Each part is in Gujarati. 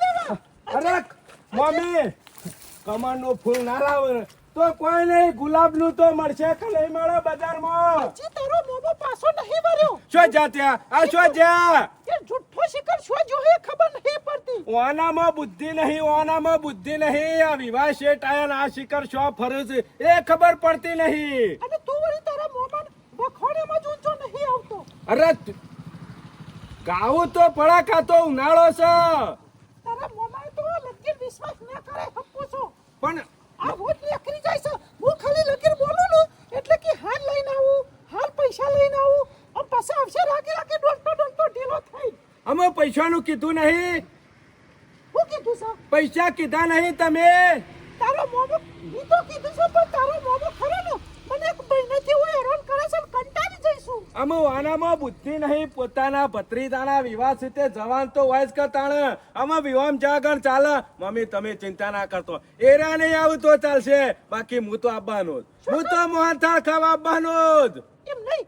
લેવા. અરે મમ્મી કમળનું ફૂલ ના લાવે. તો કોઈ નહીં ગુલાબનું તો મળશે કે મળે બજારમાં. હજી તારો મોમો પાછો નહીં વર્યો શું જા ત્યાં? આ શું જા? એ જુઠ્ઠો શિકાર શું જોહે ખબર નહીં પડતી. ઓનામાં બુદ્ધિ નહીં ઓનામાં બુદ્ધિ નહીં. આ વિવાહ શેઠ આયા આ શિખર શો ફરે છે એ ખબર પડતી નહીં. અને તું વળી તારા મોમાન વખોડેમાં જ ઊંચો નહીં આવતો. અરે ગાવું તો પડાકા તો ઉનાળો છે. તારા મોમાં તો લગીર વિશ્વાસ ન કરે હપ્પો છો. પણ આ રોજ લખરી જાય છે. હું ખાલી લગીર બોલું ને એટલે કે હાલ લઈને આવું હાલ પૈસા લઈને આવું. આમ પાછા આવશે રાગે રાગે ડોલતો ડોલતો ઢીલો થઈ. અમે પૈસાનું કીધું નહીં. હું કીધું છે? પૈસા કીધા નહીં તમે. તારો મોમો હું તો કીધું છે પણ તારો મોમો ખરો ને મને એક મહિનાથી હું હેરાન કરે છે ને કંટાળી જઈશું અમે બુદ્ધિ નહીં પોતાના ભત્રીજાના વિવાહ સીતે જવાન તો વાયસ કરતા અમે વિવાહ જાગણ ચાલે. મમ્મી તમે ચિંતા ના કરતો. એરા નહીં આવું તો ચાલશે. બાકી હું તો આવવાનો જ. હું તો મોહનથાળ ખાવા આવવાનો જ. એમ નહીં?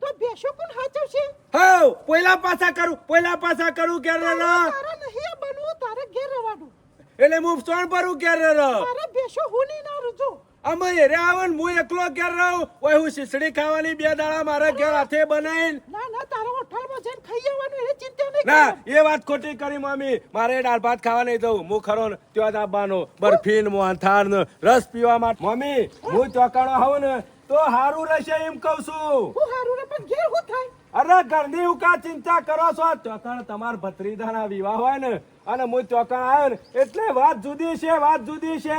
તું બેસો કોણ હાચવશે હવ પોયલા પાછા કરું પોયલા પાછા કરું કે તારા નહીં બનવું તારે ઘેર રહેવાનું એટલે હું સોણ ભરું કે તારે ભેશો હું નહીં ના રજો. અમે હેરે આવન હું એકલો ઘેર રહું. ઓય હું શીસડી ખાવાની બે દાડા મારા ઘેર હાથે બનાવીને. ના ના તારો હોટલમાં જઈને ખાઈ આવવાનું એ ચિંતા નહીં ના એ વાત ખોટી કરી મમ્મી મારે દાળ ભાત ખાવા નહીં જવું. હું ખરો ને ત્યાં જ બરફીન બરફી ને મોહનથાળ ને રસ પીવા માટે મમ્મી હું ચોકાડો આવું ને તો હારું રહેશે એમ કહું છું. હું હારું રે પણ ઘેર હું થાય? અરે ઘરની ઉકા ચિંતા કરો છો. ચોકણ તમાર ભત્રીજાના વિવાહ હોય ને અને હું ચોકણ આવ્યો ને એટલે વાત જુદી છે વાત જુદી છે.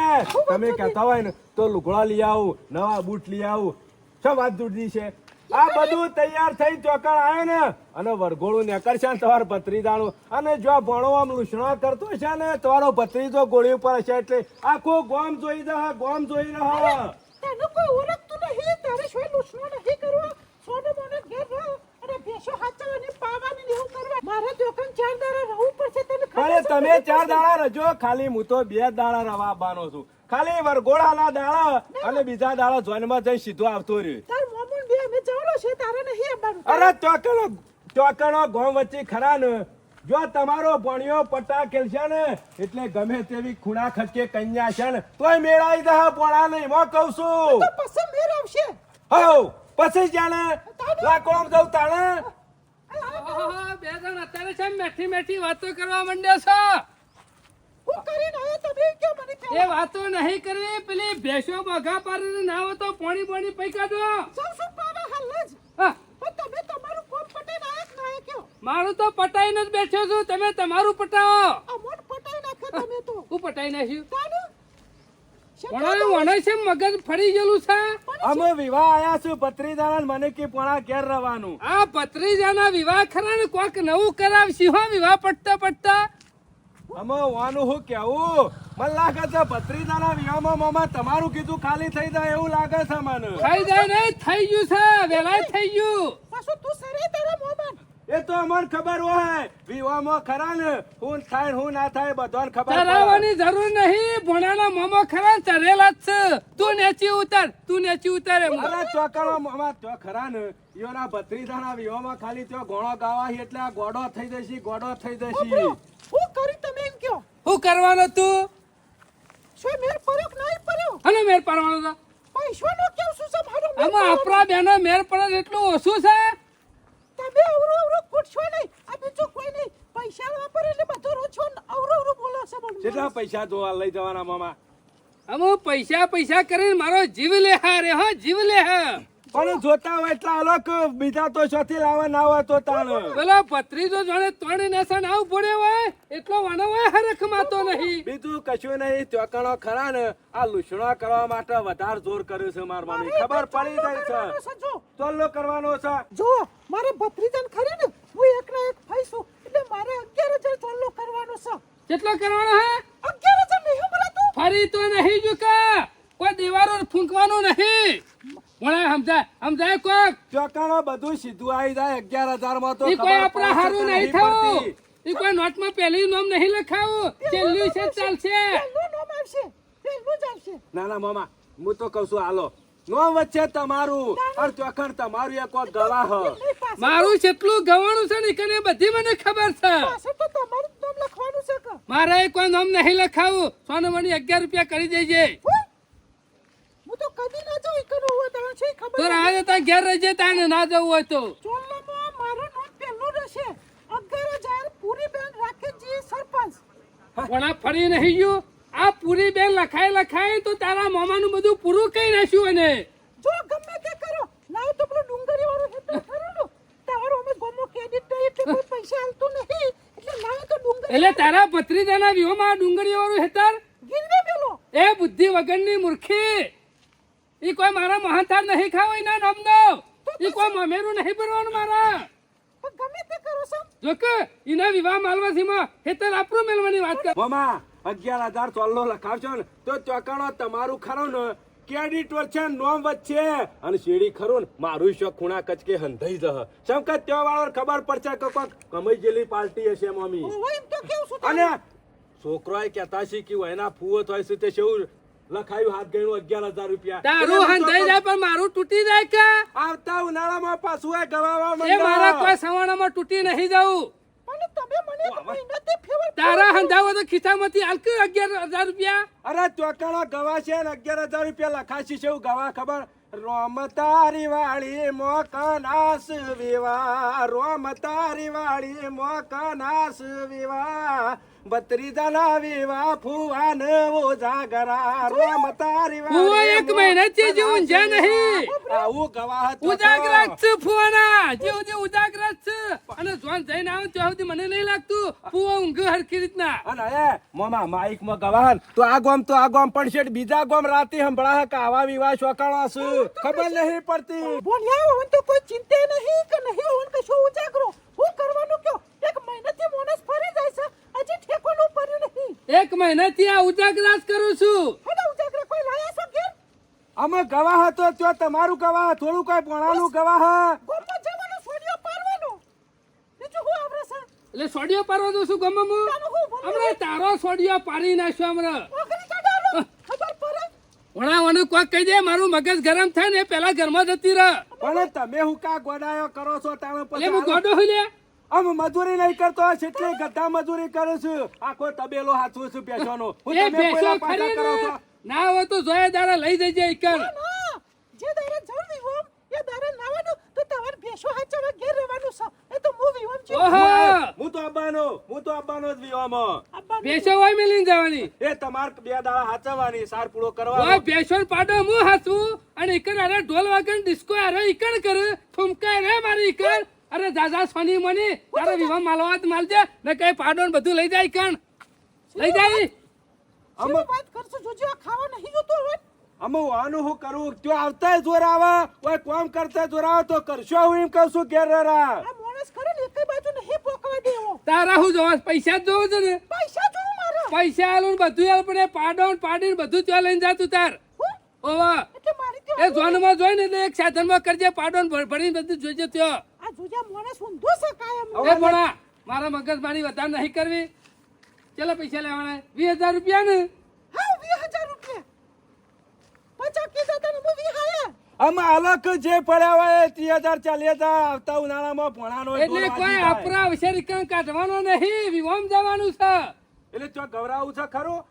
તમે કહેતા હોય ને તો લુગડા લઈ આવું નવા બૂટ લઈ આવું. શું વાત જુદી છે? આ બધું તૈયાર થઈ ચોકણ આવ્યો ને અને વરઘોડું નીકળશે ને તમારું ભત્રીજાનું. અને જો ભણો આમ લૂછણો કરતો છે ને તમારો ભત્રીજો ગોળી ઉપર હશે એટલે આખું ગોમ જોઈ દે ગોમ જોઈ રહ્યો તને કોઈ ઓળખતું નહીં તારે શું લૂછણો નહીં કરવો? સોનું મને ઘેર રહો. અને બેસો પાવાની ને એવું કરવા. મારે તો ચાર દાડા રહવું પડશે તને ખબર તમે ચાર દાડા રજો ખાલી હું તો બે દાડા રવા છું. ખાલી વરઘોડાના દાડા અને બીજા દાડા જોઈનમાં જઈ સીધો આવતો રહ્યો. તાર મોમુન બે અમે જવાનો છે તારે નહીં આવવાનું. અરે ચોકણો ચોકણો ગોમ વચ્ચે ખરા ને. જો તમારો ભણ્યો પટ્ટા ખેલશે ને એટલે ગમે તેવી ખૂણા ખટકે કન્યા છે ને તોય મેળાઈ દે પોણા નહીં મો કહું છું. આવશે. હવ પછી જાણે લાકોમ જવું તાણે. બે જણ અત્યારે છે મેઠી મેઠી વાતો કરવા માંડ્યો છો. હું કરીને આવ્યો તમે મને એ વાતો નહીં કરવી પેલી ભેંસો બઘા પાડીને ના હોય તો પાણી પાણી પૈકા દો. સૌ પાવા હાલ જ? હા, તમે તમારું કોમ પટાઈને આયા ના કયો? મારું તો પટાઈને જ બેઠો છું તમે તમારું પટાવો. પટાઈ નાખો તમે તો. હું પટાઈ નાખ્યું? તાને? છે? મગજ ફરી ગયેલું છે. અમે વિવાહ આયા છું ભત્રીજાના મને કે પોણા ઘેર રહેવાનું આ પત્રીજાના વિવાહ ખરા ને કોક નવું કરાવશી હો વિવાહ પડતા અમે વાનું હું કેવું મને લાગે છે ભત્રીજાના વિવાહમાં મામા તમારું કીધું ખાલી થઈ જાય એવું લાગે છે મને. થઈ જાય નહીં થઈ ગયું છે વેલા થઈ ગયું. પાછું તું સરે તારા મોમાં એ તો અમને ખબર હોય. વિવાહમાં ખરા ને? હું થાય હું ના થાય બધાને ખબર ચરાવવાની જરૂર નહીં. ભોણાના મોમો ખરા ચરેલા જ છે. તું નેચી ઉતાર તું નેચી ઉતાર એમ. અરે ચોકડો મામા તો ખરા ને. યોના ભત્રીજાના વિવાહમાં ખાલી ત્યાં ગોળો ગાવા એટલે આ ગોડો થઈ જશે ગોડો થઈ જશે. હું કરી? તમે એમ કયો? શું કરવાનો તું? શું મેર પડ્યો નહીં પડ્યો? અને મેર પાડવાનો તો. પૈસા નો કેવું શું છે? મારું મેર આમાં આપણા બેનો મેર પડે એટલું ઓછું છે? તમે અવરો અવરો કૂટશો નહીં. આ બીજું કોઈ નહીં. પૈસા વાપરે એટલે બધો રોછો ને અવરો અવરો બોલો છો કેટલા પૈસા જોવા લઈ જવાના મામા. અમો પૈસા પૈસા કરીને મારો જીવ લે હા રે હો જીવ લે હા પણ જોતા હોય એટલા અલગ બીજા તો શોથી લાવવા ના હોય તો તાણ. પેલો ભત્રીજો જોડે ત્રણ નેસા ના પડે હોય એટલો વાનો હોય હરખ માતો નહીં. બીજું કશું નહીં ચોકણો ખરા ને આ લુસણો કરવા માટે વધારે જોર કર્યું છે માર મમ્મી ખબર પડી જાય છે. ચોલ્લો કરવાનો છે. જો મારે ભત્રીજન ખરી ને હું એકના એક છું એટલે મારે અગિયાર હજાર ચોલ્લો કરવાનો છે. કેટલો કરવાનો હે? અગિયાર હજાર નહીં મળે તું. ફરી તો નહીં જુકા કોઈ દીવારો ફૂંકવાનું નહીં. વણા સમજાય સમજાય કોક? ચોકણો બધું સીધું આવી જાય. અગિયાર હજારમાં તો કોઈ આપણા હારું નહીં થવું પડતી. ઈ કોઈ નોટમાં પહેલી નામ નહીં લખાવું. છેલ્લું છે ચાલશે. પહેલું નામ આવશે. પહેલું જ આવશે. ના ના મામા હું તો કઉ છું હાલો. નો વચ્ચે તમારું. ચોખણ તમારું એક વાર મારું જેટલું ગવાણું છે ને કને બધી મને ખબર છે. તો તમારું નામ લખવાનું છે મારે કોઈ નામ નહીં લખાવું. સોનમણી અગિયાર રૂપિયા કરી દેજે. હું તો કદી ના જાઉં એકનો હોય તો છે તો ખબર રાહ જતા ઘેર રહેજે તાને ના જવું હોય તો. ચોલ્લામાં મારું નામ પહેલું રહેશે. અગિયાર હજાર પૂરી બેન રાખેજી સરપંચ. પણ આ ફરી નહીં ગયું. આ પૂરી બેન લખાય લખાય તો તારા મામાનું બધું પૂરું કઈ નાખ્યું અને. જો ગમે તે કરો. લાવ તો પેલું ડુંગરી વાળું હેઠળ ખરું. તારો અમે ગોમો ક્રેડિટ એટલે કોઈ પૈસા આલતું નહીં. એટલે લાવ તો ડુંગરી એટલે તારા ભત્રીજાના વિહોમાં ડુંગરી વાળું હેતર ગીરવે પેલો. એ બુદ્ધિ વગરની મૂર્ખી. ઈ કોઈ મારા મહાતાર નહીં ખાવ એના નામનો. ઈ કોઈ મમેરું નહીં ભરવાનું મારા. પણ ગમે તે કરો છો. જો કે ઈના વિવાહ માલવાસીમાં હેતર આપણું મેલવાની વાત કર મામા અગિયાર હજાર ચોલ્લો લખાવશો ને તો ચોકાણો તમારું ખરો ને ક્રેડિટ વચ્ચે નોમ વચ્ચે અને શેડી ખરું ને મારું શોખ ખૂણા કચકે હંધાઈ જહ. સમ કે ત્યાં વાળો ખબર પડશે કે કોક કમાઈ ગયેલી પાર્ટી હશે મમ્મી હું એમ તો કેવું છું અને છોકરો કહેતા શીખ્યું એના ફુવો થાય છે તે શું લખાયું હાથ ગણ્યું અગિયાર હજાર રૂપિયા. તારું હંધાઈ જાય પણ મારું તૂટી જાય કે? આવતા ઉનાળામાં પાછું એ ગવાવા એ મારા કોઈ સવાણામાં તૂટી નહીં જવું પણ તમે મને એક મહિનાથી ફેવર તારા હંધાવો તો ખિસ્સામાંથી હાલ અગિયાર હજાર રૂપિયા. અરે ચોકણો ગવા છે ને અગિયાર હજાર રૂપિયા લખાશી છે એવું ગવા ખબર? રોમ તારી વાળી મોકનાસ વિવા રોમ તારી વાળી મોકનાસ વિવા બત્રીજાના વિવા ફુવાન ઉજાગરા રોમ તારી વાળી એક છે. જ ઊંઝા નહીં. આવું ગવાહ હતો ઉજાગરા છે ફુવાના. જે જે ઉજાગરા છે. અને જોન જઈને આવે ત્યાં સુધી મને નહીં લાગતું. ફુવા ઊંઘ હરખી રીતના. અને એ મોમા માઈકમાં ગવાન તો આ ગોમ તો આ ગોમ પડશે બીજા ગોમ રાતે હંભળા કે આવા વિવાહ શોકાણા છે? ખબર નહીં પડતી. બોલ્યા હું તો કોઈ ચિંતા નહીં કે નહીં હું કશું ઉજાગરો? હું કરવાનું કયો? એક મહિનાથી મોનસ ફરી જાય છે. હજી ઠેકોનું પડ્યું નહીં. એક મહિનાથી આ ઉજાગરાસ કરું છું. હેડો ઉજાગરા કોઈ લાયા છો ઘેર? અમે ગવાહ હતો તો તમારું ગવાહ થોડું કઈ પોણાનું ગવાહ. ગોમો જવાનો સોડિયો પારવાનો બીજું હું આવરે છે? એટલે સોડિયો પારવાનો શું છું ગમે હું? તારું હું બોલું? હમણાં તારો સોડિયો પાડી નાખ્યો હમણાં. ખબર પડે? વણાવાનું કોક કહી દે મારું મગજ ગરમ થાય ને પેલા ઘરમાં જતી રહ. પણ તમે હું કા ગોડાયો કરો છો તાણે પછી હું ગોડો હું લે. આમ મજૂરી નહીં કરતો એટલે ગધા મજૂરી કરે છે. આખો તબેલો હાથવું છું બેસવાનો હું એ તમે પહેલા પાછા ખરી કરો ને. છો. ના હોય તો જોયા દારા લઈ જજે ના જે દારે જળ હોમ એ દારે નાવાનું તો તમારે બેસો હાચવા ઘેર રહેવાનું છે. એ તો હું વિહોમ છું. ઓહો! હું તો આવવાનો હું તો આવવાનો જ વિહોમ. બેસો હોય મેલીન જવાની. એ તમાર બે દાડા હાચવાની સાર પૂરો ઓય બેસો પાડો હું હાચું અને ઈકણ અરે ઢોલ વાગન ડિસ્કો અરે ઈકણ કર. ઠુમકા રે મારી ઈકણ અરે જાજા સોની મની તારે વિવાહ માલવાત માલજે ને કઈ પાડો ને બધું લઈ જાય કણ. લઈ જાય. અમે વાત કરશો? જોજો આ ખાવા નહીં જોતો હોય. અમે વાનું હું કરું? તો આવતા જોર આવા ઓય કોમ કરતા જોર આવે તો કરશો હું એમ કહું છું ઘેર રહેરા. આ માણસ ખરો ને એકેય બાજુ નહીં પોકવા દેવો. તારા હું જોવા પૈસા જ જોવું છે ને. પૈસા જોઉં મારા. પૈસા આલું બધું આલ પણ પાડો ને પાડીને બધું ત્યાં લઈને જાતું તાર? ઓવા. એટલે એ જોનમાં જોઈ ને એટલે એક સાધનમાં કરજે પાડો ને ભર- ભરીને બધું જોઈજે ત્યાં. આ જોજા માણસ ઊંધો છે કાયમ ભણા મારા મગજ મારી વધારે નહીં કરવી. ચલો પૈસા લેવાના? વીસ હજાર રૂપિયા ને? હા વીસ હજાર રૂપિયા. પચા કીધો તને હું વીસ આયા અમે અલગ જે પડ્યા હોય ત્રીસ હજાર ચાલીસ હજાર આવતા ઉનાળામાં ભણાનો એટલે કોઈ આપણા વિશે કણ કાઢવાનો નહીં. વિવામ જવાનું છે. એટલે ચો ગવરાવું છે ખરું?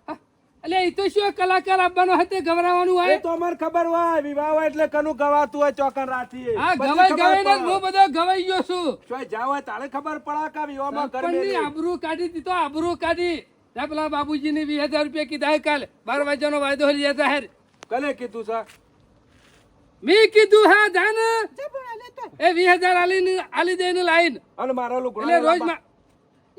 એટલે એ તો શું કલાકાર આપવાનો હતે ગવરાવાનું હોય? તો અમાર ખબર હોય વિવાહ હોય એટલે કનું ગવાતું હોય ચોકન રાતી હા ગવાય ગવાય પડે. હું બધો ગવાઈ ગયો છું. ચોય જાવ તારે ખબર પડે કે વિવાહમાં ગરબેલી. આબરૂ કાઢી દીધો આબરૂ કાઢી. જા પેલા બાબુજીની વીસ હજાર રૂપિયા કીધા કાલ. બાર વાગ્યાનો વાયદો હરી જતા હેર કલે કીધું સા મી કીધું હા જાન. એ વીસ હજાર આલી આલી દે ને લાઈન. અને મારા એટલે રોજ મા-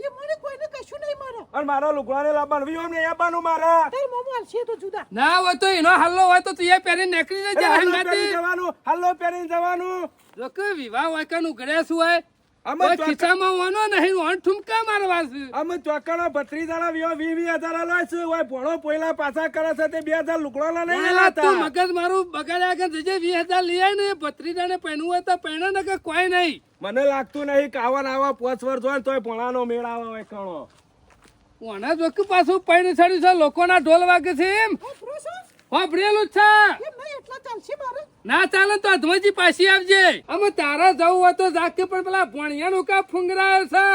એ મને કોઈને કશું નહીં મારે. અને મારા લુગડાને લાવવાનું વિહોમ ને આપવાનું મારા. તાર મોમો હાલશે તો જુદા. ના હોય તો એનો હલ્લો હોય તો તું એ પહેરીને નીકળી જજે હલ્લો પહેરીને જવાનું હલ્લો પહેરીને જવાનું. લોકો કે વિવાહ હોય કે ઉઘડ્યા શું હોય અમે ખિસ્સામાં હોવાનો નહીં હોન ઠુમકા મારવા છે. અમે ચોક્કનો ભત્રીજાના વિહો વી વી હજાર આલવા છે. ઓય ભણો પોયલા પાછા કરે છે તે બે હજાર લુગડાના નહીં વાલા, તું મગજ મારું બગાડ્યા કે જજે વીસ હજાર લઈ આય ને એ ભત્રીજાને પહેરવું હોય તો પહેરે ને કે કોઈ નહીં. મને લાગતું નહીં કાવા આવા પાંચ વર્ષ હોય ને તોય ભણાનો મેળ આવે હોય કણો ઓના જોકે પાછું પૈણ ચડ્યું છે લોકોના ઢોલ વાગે છે એમ. વાપરેલું જ છે. ના ચાલે તો અધવજી પાછી આવજે. અમે તારા જવું હોય તો જાકે પણ પેલા ભણિયાનું કા ફુંગરાય છે.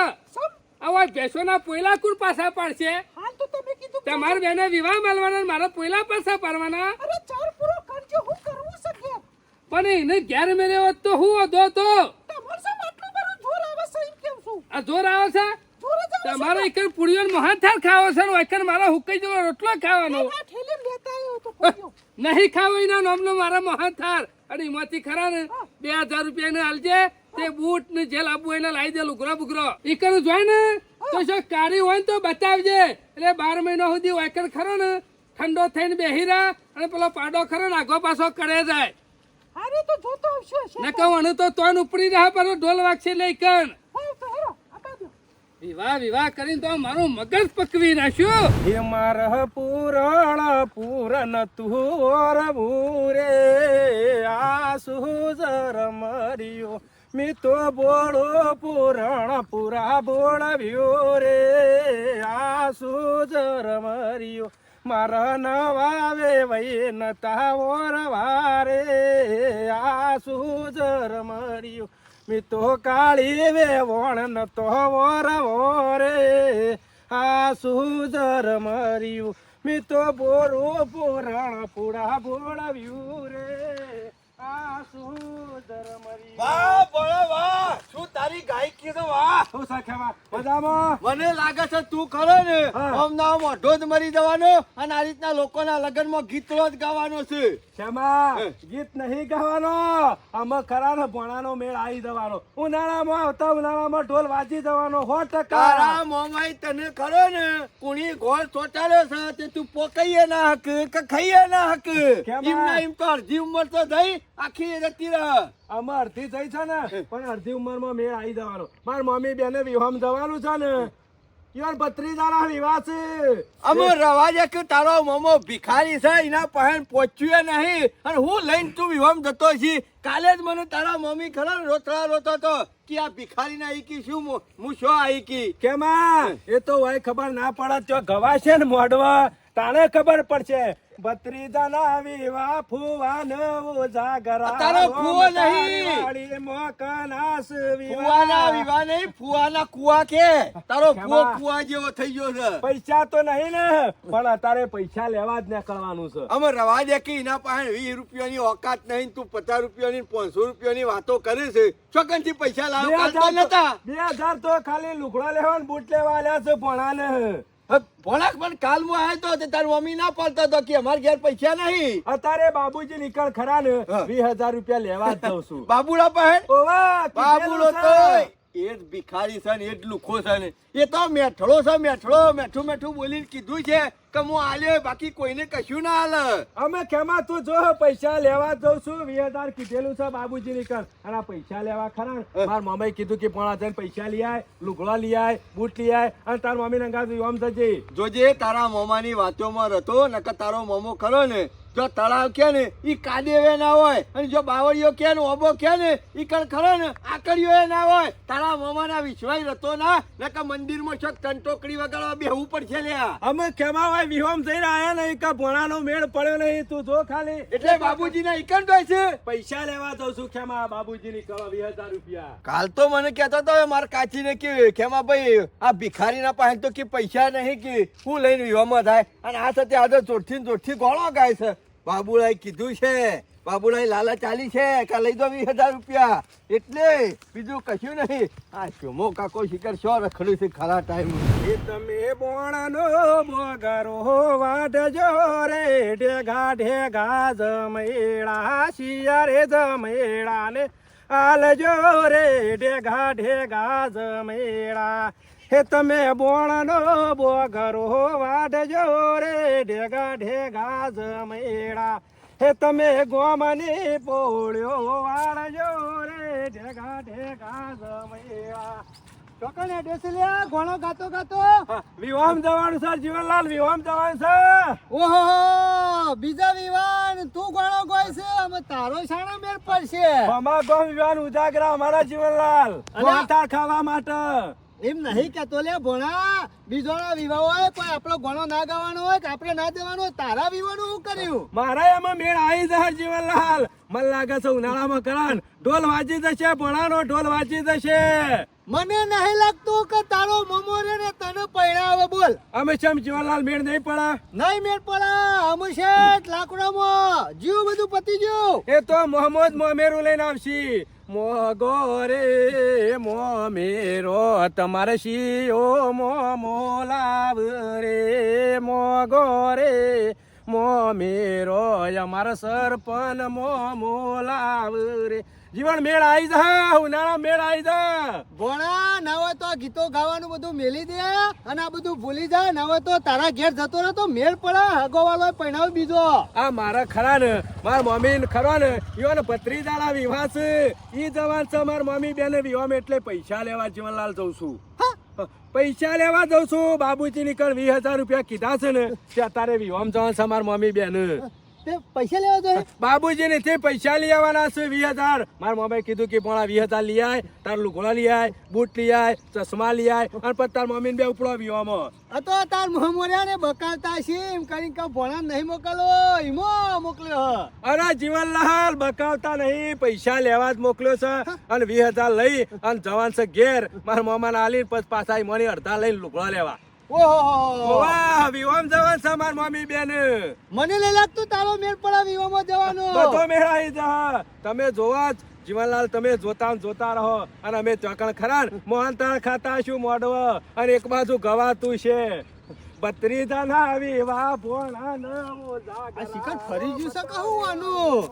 આવા આવા ભેંસોના પોયલા કુર પાછા પાડશે. તમારે બેને વિવાહ માલવાના મારા પોયલા પાછા પાડવાના. પણ એને ઘેર મેળ્યો હોત તો હું અધો તો આ જોર આવે છે? તમારે એક પુડીઓ મહાથાર ખાવો છે ને એક મારા હુકાઈ જેવો રોટલો ખાવાનો. નહીં ખાવ એના નામનો મારા મહાથાર અને એમાંથી ખરા ને બે હજાર રૂપિયા ને હાલજે તે બૂટ ને જે લાવવું એને લાવી દે લુગરો બુગરો ઈ જોઈ ને તો શું કાળી હોય ને તો બતાવજે. એટલે બાર મહિના સુધી વાયકર ખરો ને ઠંડો થઈને બેહી રહ્યા અને પેલો પાડો ખરો ને આગો પાછો કરે જાય. અરે તો તોન ઉપડી રહ્યા પર ઢોલ વાગશે લઈ કણ વિવાહ વિવાહ કરીને તો મારું મગજ પકવી નાખ્યું. માર પુરણ પૂરણ તુર ભૂરે આસુ જર મરિયો. મી તો બોળો પુરણ પુરા બોળવ્યો રે આસુ જર મરિયો. મારા નવાવે વૈ નતા વારે આસુ જર મરિયો. મી તો કાળી વે વણ ન તો વોર વોરે. આ સુજર મર્યું. તો બોરો પોરણ પૂડા બોળવ્યું રે. વાહ બોલો વાહ. શું તારી ગાયકી તો વાહ? શું સાખ્યામાં? મજામાં? મને લાગે છે તું ખરો ને. હા. આમ ના આમ અઢો જ મરી જવાનો અને આ રીતના લોકોના લગ્નમાં ગીતો જ ગાવાનો છે. શેમાં? ગીત નહીં ગાવાનો? આમાં ખરા ને ભણાનો મેળ આવી જવાનો. ઉનાળામાં આવતા ઉનાળામાં ઢોલ વાજી જવાનો. સો ટકા. મોમાઈ તને ખરો ને. કુણી ગોળ ચોટાડ્યો છે તે તું પોકાઈએ ના હક કે ખાઈએ ના હક? એમ તો અડધી ઉંમર તો થઈ. આખી જતી રહે. આમાં અડધી થઈ છે ને પણ અડધી ઉંમરમાં મેળ આવી જવાનો. માર મમ્મી બેને વિવાહ જવાનું છે ને. યાર ભત્રીજાના વિવાહ છે. અમે રવા દે કે તારો મોમો ભિખારી છે એના પહેન પહોંચ્યું નહીં. અને હું લઈને તું વિવાહ જતો છી. કાલે જ મને તારા મમ્મી ખરા રોતરા રોતડા રોતો તો કે આ ભિખારી ના કી શું હું શું આવી કી કેમાં એ તો હોય ખબર ના પડે તો ગવાશે ને મોઢવા. તાણે ખબર પડશે. ભત્રીજાના વિવાહ ફુવા નવો જાગરા તારો ફુવો નહીં. વાળી મોકનાસ ફુવાના વિવા નહીં ફુવાના કુવા કે? તારો ફુવો કુવા જેવો થઈ ગયો છે. પૈસા તો નહીં ને પણ અત્યારે પૈસા લેવા જ નીકળવાનું છે. અમે રવા દે કે એના પાસે વીસ રૂપિયાની ઓકાત નહીં તું પચાસ રૂપિયાની પાંચસો રૂપિયાની વાતો કરે છે. ચોકનથી પૈસા લાવ બે હજાર તો- ખાલી લુગડા લેવા બુટ લેવા આલ્યા છે ભણાને. હવે ભોળાક પણ કાલમાં આવ્યો તો તે મમ્મી ના પાડતો તો કે અમારે ઘેર પૈસા નહીં. અત્યારે બાબુજી નીકળ ખરા ને. વીસ હજાર રૂપિયા લેવા જ જઉં છું. બાબુડા પાસે? બાબુડો તો છે. એ ભિખારી છે ને એ જ લુખો છે ને. એ તો મેઠળો છે મેઠળો. મેઠું મેઠું બોલીને કીધું છે. કે આલે બાકી કોઈને કશું ના આલે. અમે કેમાં તું જો પૈસા લેવા જઉં છું. હજાર કીધેલું છે બાબુજી કર અને પૈસા લેવા ખરા માર મમ્મી કીધું કે પોણા જઈને પૈસા લઈ આય લુગડા લઈ આય બૂટ લઈ આય અને તાર મમ્મી નંગા આમ થજે. જોજે તારા મોમાની વાતોમાં રતો નકર તારો મોમો ખરો ને. જો તળાવ કે ને એ કાદેવે ના હોય અને જો બાવળીઓ કે ને ઓબો કે ને એ કણ ખરો ને આકડીઓ એ ના હોય. તળાવ મોમાના વિશ્વાય રતો ના નકર મંદિરમાં છોક ટંટોકડી વગાડવા બેહવું પડશે લ્યા. અમે કેમાં હોય વિહોમ જઈને આયા નહીં કે ભણાનો મેળ પડ્યો નહીં તું જો ખાલી. એટલે બાબુજીના ઈકણ હોય છે? પૈસા લેવા દઉં છું કેમાં બાબુજી ની કરો વીસ હજાર રૂપિયા. કાલ તો મને કહેતો તો મારા કાચીને કે ખેમા ભાઈ આ ભિખારીના પાસે તો કે પૈસા નહીં કે હું લઈને વિવામાં થાય અને આ સાથે આજે ચોરથી ને ચોરથી ગોળો ગાય છે. બાબુલાએ કીધું છે, બાબુલાએ લાલા ચાલી છે કે લઈ દો વીસ હજાર રૂપિયા. એટલે બીજું કશું નહીં. આ શોમો કાકો શિકાર શો રખડ્યું છે ખરા ટાઈમ એ. તમે હો વાઢ વાઢજો રે, ઢેગા ઢેગા જમેળા શિયા રે જમેળા ને આલજો રે, ઢેગા ઢેગા જમેળા. હે તમે બોણનો બોગરો વાઢજો રે ઢેગા ઢેગા જમેડા. હે તમે ગોમની પોળ્યો વાળજો રે ઢેગા ઢેગા જમેળા ચોકને ડેસલિયા ઘોણો ગાતો ગાતો. વિવામ જવાનું સર જીવનલાલ વિવામ જવાનું સર ઓહો બીજા વિવાન તું ઘોણો ગોય છે અમે તારો શાણો મેળ પડશે. અમાર ગોમ વિવાન ઉજાગરા અમારા જીવનલાલ. ગોળતાળ ખાવા માટે. એમ નહીં કેતો લે ભોણા. બીજોના વિવાહ હોય કોઈ આપણો ગણો ના ગાવાનો હોય કે આપણે ના દેવાનો હોય તારા વિવાનું શું કર્યું? મારા એમાં મેળ આવી જશે જીવનલાલ. મને લાગે છે ઉનાળામાં કરાન ઢોલ વાંચી જશે ભણાનો ઢોલ વાંચી જશે. મને નહીં લાગતું કે તારો મમો રે ને તને પૈણાવે બોલ. અમે ચમ જીવનલાલ મેળ નહીં પડે. નહીં મેળ પડે અમે છે લાકડામાં જીવ બધું પતી ગયું. એ તો મોહમ્મદ મોમેરું લઈને આવશી. મોગો રે મોમેરો તમારે શીઓ મો મોલાવ રે મોગો રે મોમેરો અમાર સરપન મો મોલાવ રે જીવન મેળ આવી જા ઉનાળા મેળ આવી જા. ગોળા નવે તો ગીતો ગાવાનું બધું મેલી દે અને આ બધું ભૂલી જા નવે તો તારા ઘેર જતો રહે તો મેળ પડે. હગો વાળો પૈણાવ બીજો. આ મારા ખરા ને મારા મમ્મી ખરો ને ઈવન ભત્રીજાના વિવાહ છે. ઈ જવાન છે મારા મમ્મી બેને વિવાહ એટલે પૈસા લેવા જીવનલાલ જઉં છું. પૈસા લેવા જઉં છું. બાબુજી નીકળ વીસ હજાર રૂપિયા કીધા છે ને. તે અત્યારે વિવાહ જવાનું છે મારા મમ્મી બેન. તે પૈસા લેવા જોઈએ બાબુજી ને તે પૈસા લઈ આવવાના છે વીસ હજાર. મારા મમ્મી કીધું કે પણ વીસ હજાર લઈ આય તાર લુગડા લઈ આય બૂટ લઈ આય ચશ્મા લઈ આય અને પછી તાર મમ્મીને બે ઉપડો વિવાહમાં આ તો તાર મોહમોર્યા ને છે એમ કરીને કે ભણા નહીં મોકલો ઈમો મોકલ્યો. અરે જીવનલાલ બકાવતા નહીં પૈસા લેવા જ મોકલ્યો છે અને વીસ હજાર લઈ અને જવાન છે ઘેર. મારા મામાને આલી પછી પાછા મને અડધા લઈને લુગડા લેવા. ઓહો. વાહ વિવામ જવાન છે મારા મમ્મી બેન મને નહીં લાગતું તારો મેળ પડા વિવામાં જવાનો. બધો મેળાઈ જા. તમે જોવા જ જીવનલાલ તમે જોતા જોતા રહો. અને અમે ચોકણ ખરા મોહન મોહનતાળ ખાતા શું મોડવ અને એક બાજુ ગવાતું છે. બત્રીજાના વિવાહ ભોણા નવો આ શિખર ફરી ગયું છે કહું આનું?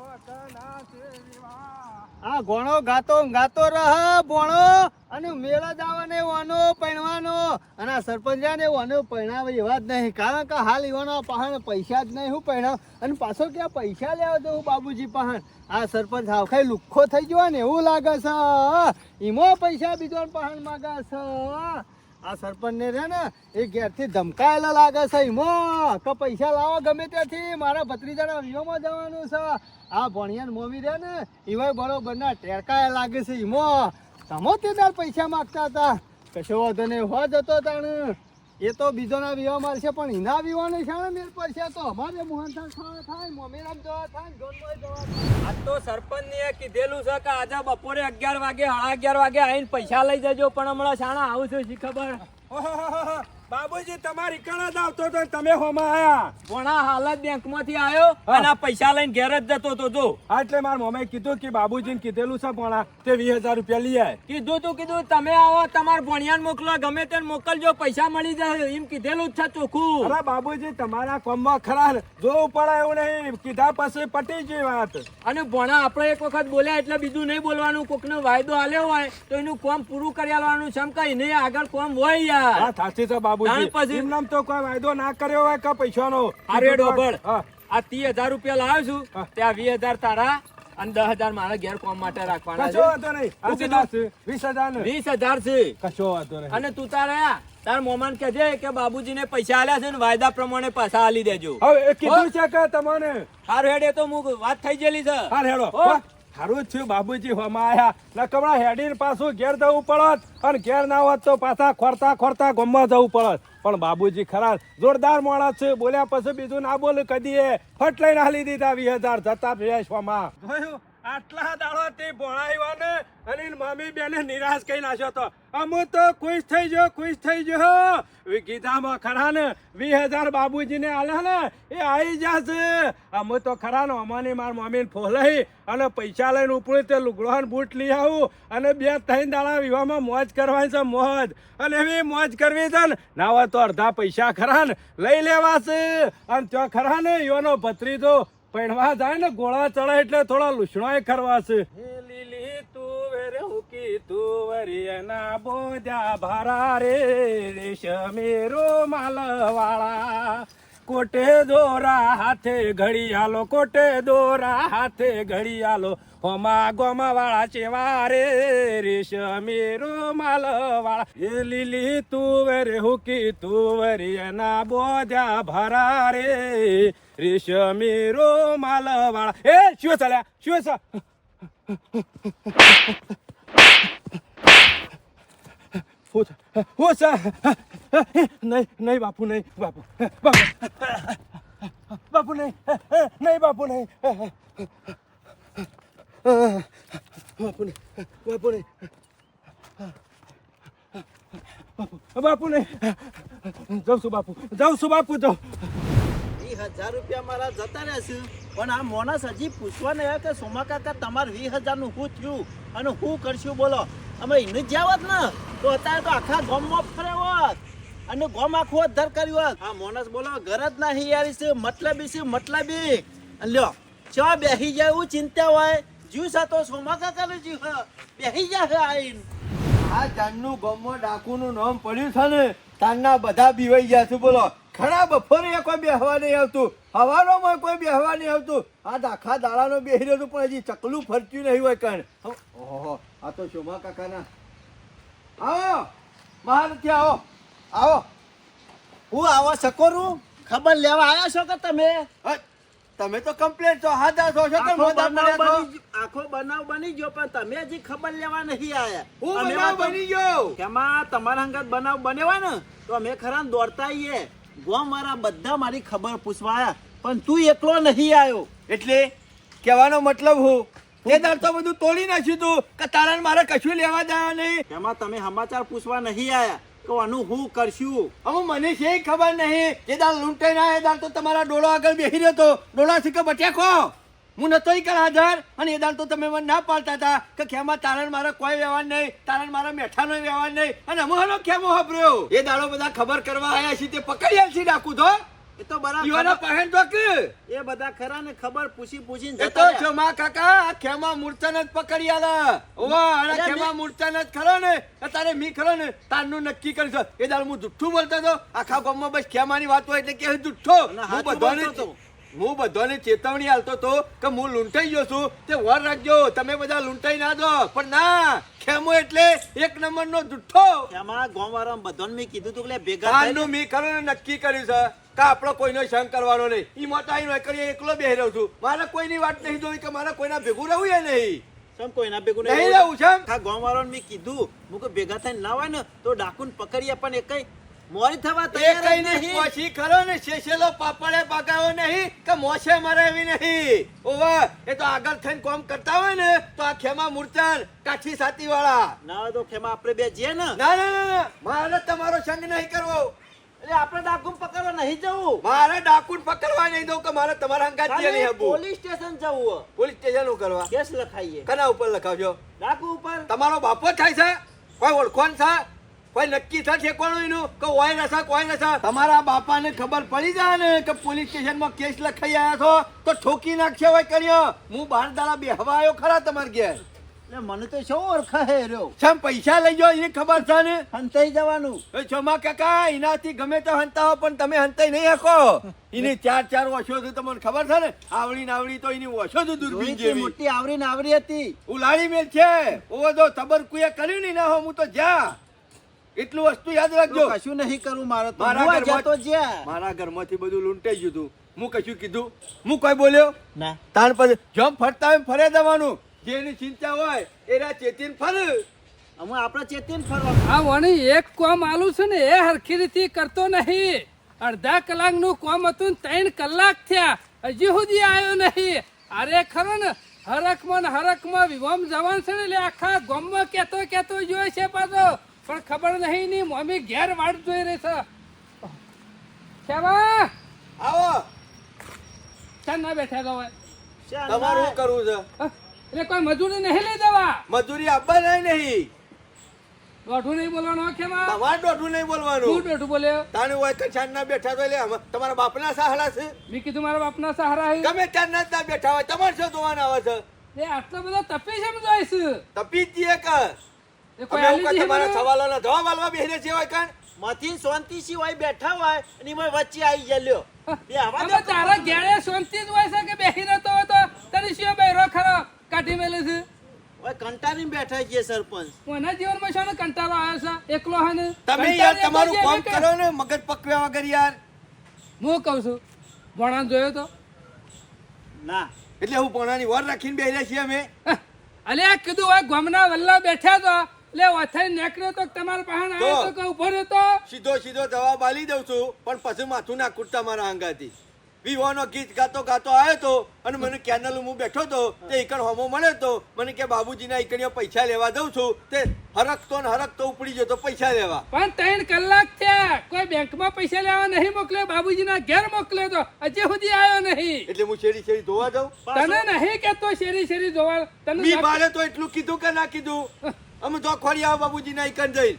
આ ઘોણો ગાતો ગાતો રહ ભોણો અને મેળા જવાને વાનો પૈણવાનો અને આ સરપંચાને વાનો પૈણાવે એવા જ નહીં. કારણ કે હાલ એવાનો પહાણ પૈસા જ નહીં, હું પૈણાવ અને પાછો ક્યાં પૈસા લેવા હું બાબુજી પહાણ? આ સરપંચ હાવખાઈ લુખ્ખો થઈ ગયો ને એવું લાગે છે. ઈમો પૈસા બીજો પહાણ માગે છે. આ સરપંચ ને રે ને, એ ઘેરથી ધમકાયેલા લાગે છે. એમાં કે પૈસા લાવો ગમે ત્યાંથી. મારા ભત્રીજાના વિવાહમાં જવાનું છે. આ ભણિયાન મોવી રે ને એવાય બરોબર ના ટેરકાયા લાગે છે. એમાં તમો તે પૈસા માંગતા હતા. કશો વાંધો નહીં, હો જતો તાણ. એ તો બીજોના વિવાહ મારશે પણ એના વિવાહને શાણે મેર પડશે? તો અમારે મોહનથાળ ખાવા થાય મોમેરામ જવા થાય જોનમોય જવા થાય. આજ તો સરપંચ ને કીધેલું છે કે આજે બપોરે અગિયાર વાગે સાડા અગિયાર વાગે આવીને પૈસા લઈ જજો પણ હમણાં શાણા આવું છું શી ખબર. બાબુજી તમારી કણ જ આવતો તો તમે હોમાં આયા? ઘણા હાલત બેંકમાંથી આવ્યો અને આ પૈસા લઈને ઘેર જ જતો તો જો. એટલે માર મમ્મી કીધું કે બાબુજીને કીધેલું છે પણ તે વીસ હજાર રૂપિયા લઈ આય. કીધું તું કીધું તમે આવો તમાર ભણિયાન મોકલો ગમે તેને મોકલજો પૈસા મળી જશે એમ કીધેલું જ છે ચોખ્ખું. અરે બાબુજી તમારા કોમમાં ખરા જોવું પડે એવું નહીં કીધા પછી પટી ગઈ વાત. અને ભણા આપણે એક વખત બોલ્યા એટલે બીજું નહીં બોલવાનું કોકનો વાયદો આલ્યો હોય તો એનું કોમ પૂરું કરી આલવાનું છે. એમ કઈ નહીં આગળ કોમ હોય યાર. સાચી છે તાણ પછી- એમ નામ તો કોઈ વાયદો ના કર્યો હોય કે પૈસાનો? અરે ડોબળ આ ત્રીસ હજાર રૂપિયા લાવ્યો છું. ત્યાં વીસ હજાર તારા અને દસ હજાર મારા ઘેર કામ માટે રાખવાના કશો છે. વાંધો નહીં. આ શું કેટલા કીધું? છે? વીસ હજાર ને વીસ હજાર છે. કશો વાંધો નહીં. અને તું તારે તાર મોમાન કહેજે કે બાબુજીને પૈસા આલ્યા છે ને વાયદા પ્રમાણે પાછા આલી દેજો. હવે કીધું છે કે તમને? હાર હેડે તો હું વાત થઈ ગયેલી છે. હાર હેડો. હારું જ થયું બાબુજી હોમાં આયા. નકમણા હેડીને પાછું ઘેર જવું પડત અને ઘેર ના હોત તો પાછા ખોરતા ખોરતા ગમવા જવું પડત. પણ બાબુજી ખરા જોરદાર માણસ છે. બોલ્યા પછી બીજું ના બોલ કદી ફટ લઈને હાલી દીધા વીસ હજાર જતા ફ્રેશ હોમાં. આટલા દાડોથી ભણાવ્યા ને અને મમ્મી બેને નિરાશ કરી નાખ્યો તો અમુ તો ખુશ થઈ ગયો, ખુશ થઈ ગયો. ગીધામાં ખરા ને વીસ હજાર બાબુજીને આલ્યા ને, એ આવી જશે. અમુ તો ખરા ને અમાની માર મમ્મીને ફોલાઈ અને પૈસા લઈને ઉપડી તે લુગડોન બૂટ લઈ આવું અને બે ત્રણ દાડા વિવાહમાં મોજ કરવાની છે, મોજ. અને એવી મોજ કરવી છે ને, ના હોય તો અડધા પૈસા ખરા ને લઈ લેવાશે. અને ત્યાં ખરા ને યોનો ભત્રીજો પૈણવા જાય ને ગોળા ચડે એટલે થોડા લુસણો કરવા છે. લીલી તુવેર હુકી તુવરિયના બોધ્યા ભારા રે રેશમેરો માલવાળા કોટે દોરા હાથે ઘડિયાલો કોટે દોરા હાથે ઘડિયાલો હોમા ગોમા વાળા ચેવા રે રેશમેરો માલવાળા. એ લીલી તુવર, હુકી તુવરિયના બોધ્યા ભરા રે. રેશમેરો માલવાળા. એ, શું ચાલ્યા શું છે હું? હું છે? નહીં નહીં, બાપુ નહીં, બાપુ. બાપુ. બાપુ, નહીં નહીં, બાપુ નહીં. બાપુ નહીં બાપુ નહીં. બાપુ, નહીં. જાઉં છું, બાપુ. જાઉં છું, બાપુ, જાઉં. હજાર રૂપિયા મારા જતા રહેશે પણ આ મોનસ હજી પૂછવા નહીં કે સોમા કાકા તમારે વીસ હજારનું શું થયું? અને શું કરશું બોલો? અમે એને જ જાવત ને તો અત્યારે તો આખા ગામમાં ફર્યો હોત. અને ગોમ આખું અધર કર્યું હોત. આ મોનસ બોલો. ઘર જ નહીં યાર છે મતલબી છે મતલબી. અને લ્યો ચા બેસી જાય એવું ચિંતા હોય જીવ છે તો સોમા કરે જીવ બેહી જાય આઈન આ જાનનું ગામમાં ડાકુનું નામ પડ્યું છે ને તાનના બધા બીવાઈ ગયા છે બોલો. ખરા બપોરે કોઈ બેહવા નહીં આવતું. હવારોમાં કોઈ બેહવા નહીં આવતું. આ આખા દાડાનો બેહી રહ્યો પણ હજી ચકલું ફરતું નહીં હોય કણ. ઓહો. આ તો શોભા કાકાના. આવો મહારથી આવો. આવો. હું આવા સકોરું ખબર લેવા આવ્યા છો કે તમે? તમે તો કમ્પ્લેટ છો હાજર છો છો કે આખો બનાવ પડ્યા છો? બની ગયો- આખો બનાવ બની ગયો પણ તમે હજી ખબર લેવા નહીં આવ્યા. હું બનાવ બની ગયો. એમાં તમારા અંગત બનાવ બનેવા ને? તો અમે ખરા દોડતા આવીએ. ગો મારા બધા મારી ખબર પૂછવા આવ્યા પણ તું એકલો નહીં આવ્યો. એટલે કહેવાનો મતલબ હું તે દાળ તો બધું તોડી નાખ્યું તું કે તારા મારે કશું લેવા દેવા નહીં. એમાં તમે સમાચાર પૂછવા નહીં આયા. તો આનું હું કરશું? હવે મને છે ખબર નહીં. જે દાળ લૂંટાઈ ના એ દાળ તો તમારા ડોળો આગળ બેસી રહ્યો ડોળા થી કે બટ્યાખો હું નતો કર હાજર. અને એ દાળ તો તમે મને ના પાડતા હતા કે ખેમાં તારણ મારા કોઈ વ્યવહાર નહીં તારણ મારા મેઠાનો વ્યવહાર નહીં. અને અમારો ખેમો વાપર્યો એ દાડો બધા ખબર કરવા આવ્યા છે તે પકડ્યા છે ડાકુ તો એ તો બરાબર પીવાના પહેન તો કે. એ બધા ખરા ને ખબર પૂછી પૂછીને એ તો. માં કાકા આ ખેમા મૂર્તન જ પકડી આલા. ઓવા અરે ખેમા મૂર્તન જ ખરો ને તારે મી ખરો ને તારનું નક્કી કરી એ દાળ હું જુઠ્ઠું બોલતો હતો. આખા ગામમાં બસ ખેમાની વાત હોય એટલે કે જુઠ્ઠો. હું બધાને. હું બધાને ચેતવણી આલતો તો કે હું લૂંટાઈ ગયો છું. તે વર રાખજો. તમે બધા લૂંટાઈ ના દો. પણ ના ખેમો એટલે એક નંબરનો જુઠ્ઠો. એમાં ગામવાળાને બધાને મેં કીધું તું કે લે ભેગા તારનું મી ખરો ને નક્કી કર્યું છે કે આપણો કોઈનો શંક કરવાનો નહીં. ઈ મોટા આઈ નોકરી એકલો બેહી રહ્યો છું. મારે કોઈની વાત નહીં જોઈ કે મારે કોઈના ભેગું રહેવું એ નહીં. સમ કોઈના ભેગું નહીં રહેવું? છે આ આખા ગામવાળાને મેં કીધું હું કે ભેગા થઈને ના હોય ને તો ડાકુન પકડીએ આપણને એ કઈ મોરી થવા તૈયાર નહીં. પછી ખરો ને શેશેલો પાપડે પકાયો નહીં કે મોસે મરાવી નહીં. ઓવા એ તો આગળ થઈને કોમ કરતા હોય ને તો આ ખેમા મૂર્છન કાઠી સાતી વાળા ના તો ખેમા આપણે બે જે ને. ના ના ના, ના મારે તમારો સંગ નહીં કરવો. એટલે આપણે ડાકુ પકડવા નહીં જવું. મારે ડાકુન પકડવા નહીં દઉં કે મારે તમારા અંગાત જે નહીં હબુ. પોલીસ સ્ટેશન જવું પોલીસ સ્ટેશન કરવા? કેસ લખાઈએ. કના ઉપર લખાવજો. ડાકુ ઉપર. તમારો બાપો જ થાય છે? કોઈ ઓળખોણ છે? કોઈ નક્કી છે ઠેકવાનું એનું કે ઓય નશા કોઈ નશા તમારા બાપાને ખબર પડી જાય ને કે પોલીસ સ્ટેશનમાં કેસ લખાઈ આવ્યા છો? તો ઠોકી નાખશે હોય કર્યો. હું બાર દાડા બેહવા આવ્યો ખરા તમારે ઘેર. એટલે મને તો શું ઓળખા હે રહ્યો? સમ પૈસા લઈ જાઓ એની ખબર છે ને હંતાઈ જવાનું. એ છોમા કાકા એનાથી ગમે તો હંતા હો પણ તમે હંતાઈ નહીં શકો એની ચાર ચાર વર્ષો છે તમને ખબર છે ને આવડી નાવડી આવડી તો એની વર્ષો છે દૂરબીન જેવી. મોટી આવડી નાવડી આવરી હતી. ઉલાડી મેલ છે. ઓવો જો તબરકુએ કર્યું નહીં ના હો હું તો જા. એટલું વસ્તુ યાદ રાખજો. કશું નહીં કરું મારે મારા જતો જ્યાં મારા ઘરમાંથી બધું લૂંટાઈ ગયું હતું. હું કશું કીધું? હું કોઈ બોલ્યો? ના. તાણ પર જમ ફરતા હોય એમ ફરે દેવાનું જેની ચિંતા હોય એના ચેતીન ફર. અમે આપણે ચેતીન ફરવા આ વણી એક કોમ આલું છે ને એ હરખી રીતે કરતો નહીં. અડધા કલાકનું કોમ હતું ત્રણ કલાક થયા. હજી સુધી આવ્યો નહીં. અરે ખરો ને હરકમાં ને હરકમાં વિવામ જવાન છે ને એટલે આખા ગામમાં કેતો કેતો જોયે છે પાછો. પણ ખબર નહીં ની મમ્મી ઘેર વાટ જોઈ રહી છે. કેવા? આવો. ચાલ ના બેઠા તો હવે. તમારું શું કરવું છે? એટલે કોઈ મજૂરી નહીં લઈ દેવા મજૂરી આપવા નહીં. દોઢું નહીં બોલવાનું કેમાં તમારે દોઢું નહીં બોલવાનું. બોલવાનું દોઢું બોલ્યો? તાને હોય તો ચાર ના બેઠા તો એટલે તમારા બાપના સહારા છે. મેં કીધું મારા બાપના સહારા છે. ગમે ચાર ના બેઠા હોય તમારે શું જોવાના આવે છે? એ આટલો બધો તપી છે જોઈશ? તપી જ કે એ કોઈ અમે એવું આલી કાંઈ દી તમારા સવાલોના જવાબ આલવા બેસીને છીએ હોય કાન મથી શાંતિ સિવાય બેઠા હોય અને એમાં વચ્ચે આવી જલ્યો બે આવા તારા ઘેરે શાંતિ જ હોય છે કે બેસી રહેતો તો તને શું બૈરો ખરો? કાઢી મેલે છે. હોય કંટાળીને બેઠા છીએ સરપંચ. કોના જીવનમાં શાનો કંટાળો આવ્યો છે? એકલો હે ને? તમે યાર તમારું કામ કરો ને મગજ પકવ્યા વગર યાર. હું કહું છું ભણા જોયો તો? ના એટલે હું પોણાની વર રાખીને બેઠા છીએ અમે. અલે કીધું હોય ગમના વલ્લા બેઠા તો એટલે ઓથાઈ નીકળ્યો તો તમારા પાસે આવે તો. કે ઊભો રહ્યો તો? સીધો સીધો જવાબ આલી દઉં છું પણ પછી માથું ના કૂટતા મારા આંગાથી. વિવાનો ગીત ગાતો ગાતો આવ્યો તો અને મને કેનલ હું બેઠો તો તે ઈકણ હોમો મળે તો મને કે બાબુજીના ઈકણીઓ પૈસા લેવા દઉં છું તે હરકતો ને હરકતો ઉપડી જતો પૈસા લેવા. પણ ત્રણ કલાક થયા કોઈ બેંકમાં પૈસા લેવા નહીં મોકલ્યો બાબુજીના ઘેર મોકલ્યો તો હજી સુધી આવ્યો નહીં. એટલે હું શેરી શેરી ધોવા દઉં તને નહીં કેતો શેરી શેરી ધોવા તને મી બારે તો એટલું કીધું કે ના કીધું? અમે તો ખોરી આવો બાબુજી ના જઈને. જઈ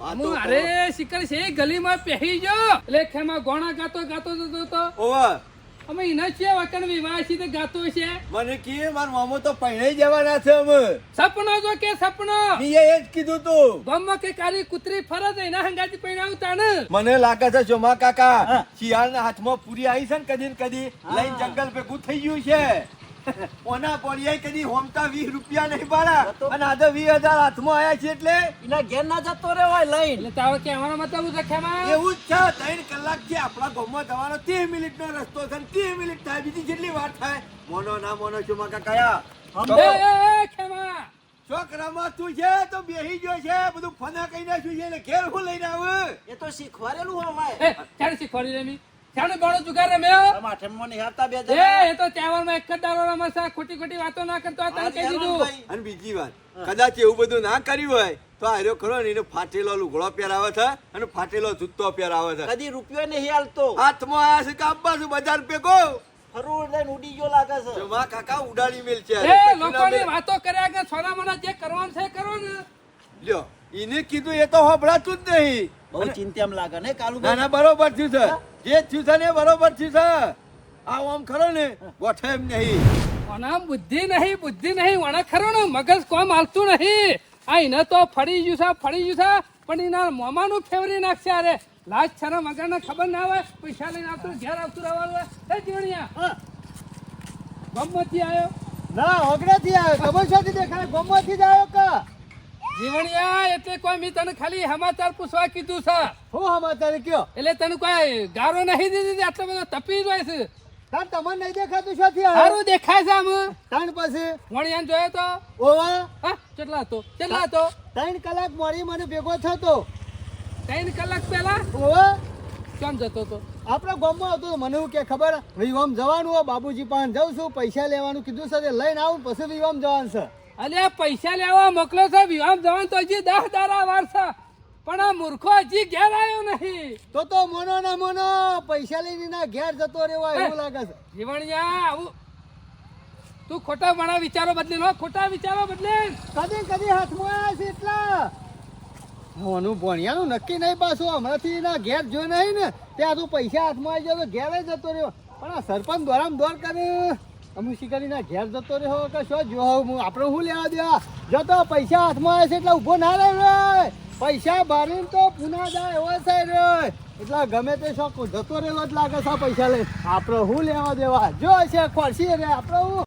હું અરે શિકર છે ગલીમાં પહેરી જો. એટલે ખેમાં ગોણા ગાતો ગાતો જતો તો ઓવા. અમે એના છે વકન વિવાહ છે તે ગાતો છે. મને કીએ માર મામો તો પહેણે જવાના છે અમે. સપનો જો કે સપનો. મીએ એ જ કીધું તું. ગામમાં કે કારી કુતરી ફરત એના હંગાથી પહેરાવું ને. મને લાગે છે જોમા કાકા શિયાળના હાથમાં પૂરી આવી છે ને કદી ને કદી. લઈને જંગલ ભેગું થઈ ગયું છે. ઓના પોળિયાએ કદી હોમતા વીસ રૂપિયા નહીં પાડા. અને આજે વીસ હજાર હાથમાં આયા છે એટલે એના ઘેર ના જતો રે હોય લઈને. એટલે તારો કહેવાનો મતલબ છે ખેમા? એવું જ છે ત્રણ કલાકથી આપણા ગામમાં જવાનો ત્રીસ મિનિટ નો રસ્તો છે ને ત્રીસ મિનિટ થાય બીજી જેટલી વાર થાય. મોનો ના મોનો એ, એ, એ, ખેમા. છોકરામાં તું છે તો બેહી ગયો છે બધું ફના કઈ નાખ્યું છે એટલે ઘેર હું લઈને આવું. એ તો શીખવાડેલું હોય. ચાલ શીખવાડી રમી ચાલ બોલો જુગાર રમ્યો માઠે મને હેરતા બે એ જણા. એ તો તહેવારમાં એક જ દાડો રમશે ખોટી ખોટી વાતો ના કરતો આ તને કહી દીધું. અને બીજી વાત કદાચ એવું બધું ના કર્યું હોય તો આર્યો ખરો ને એને ફાટેલો લુગડો પહેરાવે છે અને ફાટેલો જૂતો પહેરાવે છે. કદી રૂપિયો નહીં હાલતો. હાથમાં આયા છે કે આપવા છું બજાર પેકો લઈને ઉડી ગયો લાગે છે. જો કાકા ઉડાડી મેલ છે. એ લોકોની વાતો કર્યા કે સોના મોના જે કરવાનું છે કરો ને. લ્યો એને કીધું એ તો હોભળાતું જ નહીં. બહુ ચિંતા લાગે ને કાલુ ના ના બરોબર થયું છે. જે થયું છે ને બરોબર થયું છે. આ આમ ખરો ને ગોઠે એમ નહીં. ઓના બુદ્ધિ નહીં બુદ્ધિ નહીં. વણા ખરો ને મગજ કોમ હાલતું નહીં. આ એને તો ફરી ગયું છે ફરી ગયું છે. પણ એના મોમાનું ફેવરી નાખશે અરે લાજ છરા મગરને ખબર ના આવે પૈસા લઈને આવતું ઘેર આવતું રહેવાનું એ જીવણિયા? ગમતી આવ્યો ના ઓગળેથી આવ્યો ગમોસાથી દેખાય ગમોથી જ આવ્યો કા? જીવણિયા એટલે કોઈ મેં તને ખાલી સમાચાર પૂછવા કીધું છે. હું સમાચાર કયો? એટલે તને કોઈ ગારો નહીં દીધી આટલો બધો તપી જ હોય છે. તાર તમને નહીં દેખાતું છે આવ્યો સારું દેખાય છે આમ. તાણ પછી? વણિયાને જોયો તો? ઓવા? હા કેટલા હતો? કેટલા હતો? ત્રણ કલાક મોડી મને ભેગો થતો. ત્રણ કલાક પહેલા? ઓવા? કેમ જતો હતો? આપણા ગામમાં હતો મને એવું કે ખબર વિવામ જવાનું હોય બાબુજી પાસે જાઉં છું પૈસા લેવાનું કીધું છે તે લઈને આવું પછી વિવામ જવાનું છે. અલે પૈસા લેવા મોકલો છે વિવાહ જવાન તો હજી દસ દારા વાર છે. પણ આ મૂર્ખો હજી ઘેર આવ્યો નહીં. તો તો મોનો ના મોનો પૈસા લઈને ના ઘેર જતો રહેવા એવું લાગે છે. જીવણિયા આવું. તું ખોટા મારા વિચારો બદલી નો ખોટા વિચારો બદલે. કદી કદી હાથમાં આવ્યા છે એટલા. મોનું ભણિયાનું નક્કી નહીં પાછું હમણાંથી ના ઘેર જો નહીં ને ત્યાં તું પૈસા હાથમાં આવી જાય તો ઘેર જતો રહ્યો. પણ આ સરપંચ દોરામ દોર કરે. અમુક શિકારી ના ઘેર જતો રહ્યો કે શું? જો હું આપણે શું લેવા દેવા જતો પૈસા હાથમાં આવે છે એટલે ઊભો ના રહે રે. પૈસા ભરીને તો પુના જાય એવો છે રે. એટલે ગમે તે શોખ જતો રહેલો જ લાગે છે પૈસા લઈ આપણે શું લેવા દેવા? જો છે ખોરશી રે આપણે. હું